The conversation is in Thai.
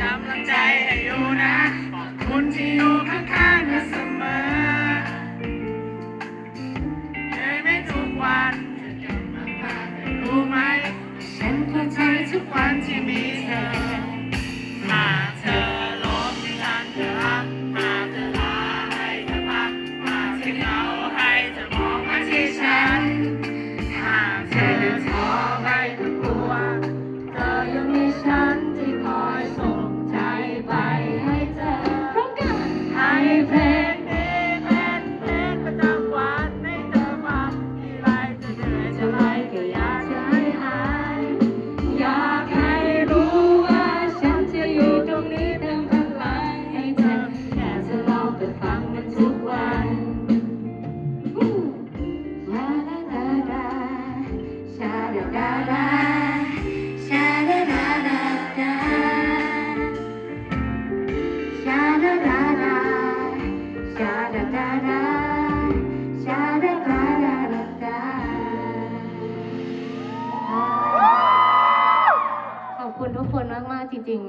กำลังใจให้อยู่นะ ขอบคุณทุกคนมาก ๆ จริง